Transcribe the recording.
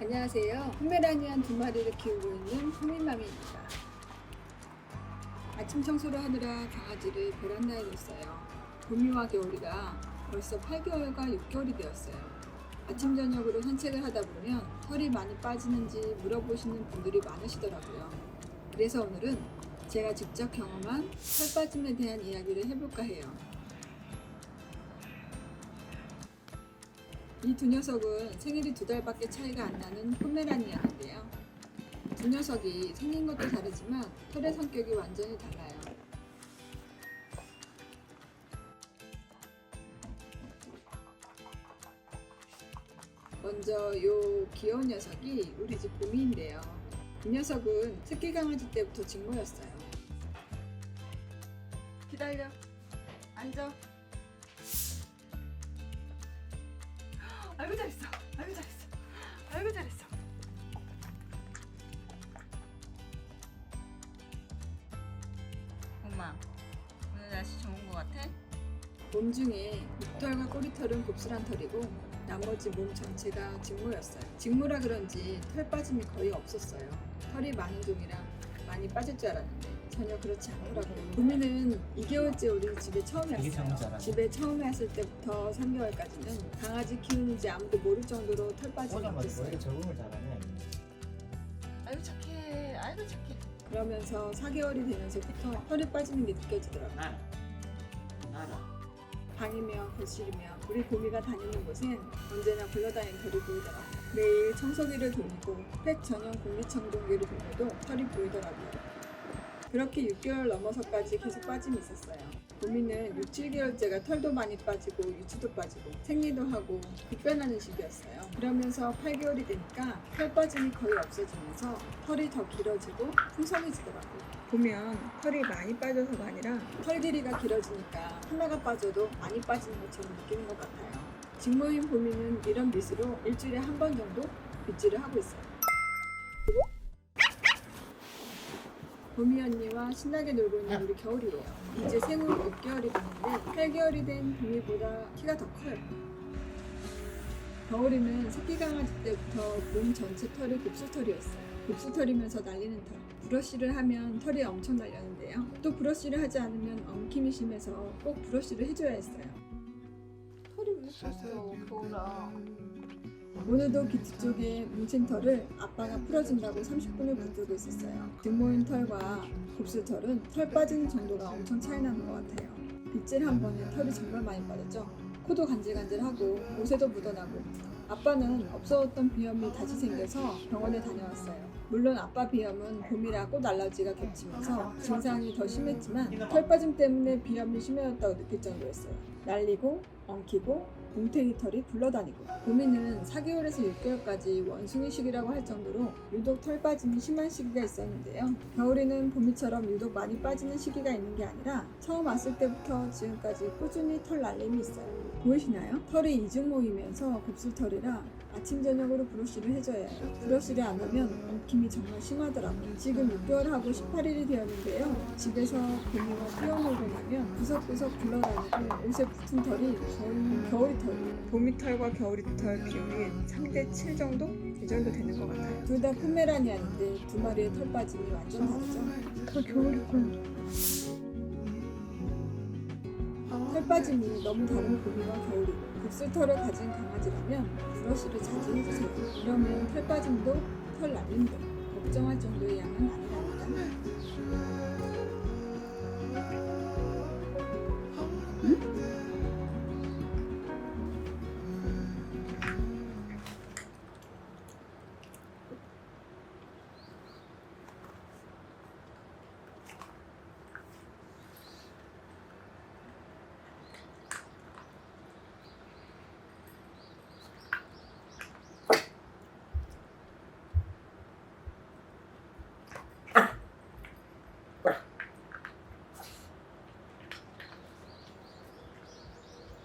안녕하세요. 포메라니안 두 마리를 키우고 있는 호민맘입니다. 아침 청소를 하느라 강아지를 베란다에 뒀어요. 봄이와 겨울이라 벌써 8개월과 6개월이 되었어요. 아침 저녁으로 산책을 하다 보면 털이 많이 빠지는지 물어보시는 분들이 많으시더라고요. 그래서 오늘은 제가 직접 경험한 털 빠짐에 대한 이야기를 해볼까 해요. 이 두 녀석은 생일이 두 달밖에 차이가 안 나는 포메라니안인데요. 두 녀석이 생긴 것도 다르지만 털의 성격이 완전히 달라요. 먼저 요 귀여운 녀석이 우리 집 봄이인데요. 이 녀석은 새끼 강아지 때부터 직모였어요. 기다려. 앉아. 아이고 잘했어 아이고 잘했어 아이고 잘했어 엄마 오늘 날씨 좋은 거 같아? 몸 중에 목털과 꼬리털은 곱슬한 털이고 나머지 몸 전체가 직모였어요. 직모라 그런지 털 빠짐이 거의 없었어요. 털이 많은 종이라 많이 빠질 줄 알았는데 전혀 그렇지 않더라고요. 구미는 2개월째 우리 집에 처음 되게 왔어요. 집에 처음 왔을 때부터 3개월까지는 강아지 키우는지 아무도 모를 정도로 털 빠짐이 오자마자 왜 없었어요. 이렇게 적응을 잘하냐 아이고 착해 아이고 착해 그러면서 4개월이 되면서부터 털이 빠지는 게 느껴지더라고요. 알아 알아 방이며 거실이며 우리 곰이가 다니는 곳엔 언제나 굴러다니는 털이 보이더라고요. 매일 청소기를 돌리고 펫 전용 공기청정기를 돌려도 털이 보이더라고요. 그렇게 6개월 넘어서까지 계속 빠짐이 있었어요. 곰이는 6, 7개월째가 털도 많이 빠지고 유치도 빠지고 생리도 하고 급변하는 시기였어요. 그러면서 8개월이 되니까 털 빠짐이 거의 없어지면서 털이 더 길어지고 풍성해지더라고요. 보면 털이 많이 빠져서가 아니라 털 길이가 길어지니까 하나가 빠져도 많이 빠지는 것처럼 느끼는 것 같아요. 직모인 보미는 이런 밑으로 일주일에 한 번 정도 빗질을 하고 있어요. 보미 언니와 신나게 놀고 있는 우리 겨울이에요. 이제 생후 6개월이 됐는데 8개월이 된 보미보다 키가 더 커요. 겨울이는 새끼 강아지 때부터 몸 전체 털이 곱슬털이었어요. 곱슬털이면서 날리는 털. 브러쉬를 하면 털이 엄청 날렸는데요. 또 브러쉬를 하지 않으면 엉킴이 심해서 꼭 브러쉬를 해줘야 했어요. 털이 왜 컸어 겨울아 오늘도 귀 쪽에 뭉친 털을 아빠가 풀어준다고 30분을 붙들고 있었어요. 등 모인 털과 곱슬 털은 털 빠지는 정도가 엄청 차이 나는 것 같아요. 빗질 한 번에 털이 정말 많이 빠졌죠. 코도 간질간질하고 옷에도 묻어나고 아빠는 없어졌던 비염이 다시 생겨서 병원에 다녀왔어요. 물론 아빠 비염은 봄이라 꽃 알러지가 겹치면서 증상이 더 심했지만 털 빠짐 때문에 비염이 심해졌다고 느낄 정도였어요. 날리고 엉키고 뭉탱이 털이 굴러다니고 봄이는 4개월에서 6개월까지 원숭이 시기라고 할 정도로 유독 털 빠짐이 심한 시기가 있었는데요. 겨울에는 봄이처럼 유독 많이 빠지는 시기가 있는 게 아니라 처음 왔을 때부터 지금까지 꾸준히 털 날림이 있어요. 보이시나요? 털이 이중 모이면서 곱슬털이라 아침 저녁으로 브러쉬를 해줘야 해요. 브러쉬를 안 하면 엉킴이 정말 심하더라고요. 지금 6개월 하고 18일이 되었는데요. 집에서 봄이와 뛰어놀고 나면 구석구석 굴러다니고 옷에 붙은 털이 거의 겨울이 털이에요. 봄이 털과 겨울이 털 비율이 3대 7 정도? 이 정도 되는 것 같아요. 둘 다 포메라니안인데 두 마리의 털 빠짐이 완전 다르죠. 더 겨울이 건. 털 빠짐이 너무 다른 봄이와 겨울 이 곱슬털을 가진 강아지라면 브러쉬를 자주 해주세요. 이러면 털 빠짐도 털 날림도 걱정할 정도의 양은 아니랍니다.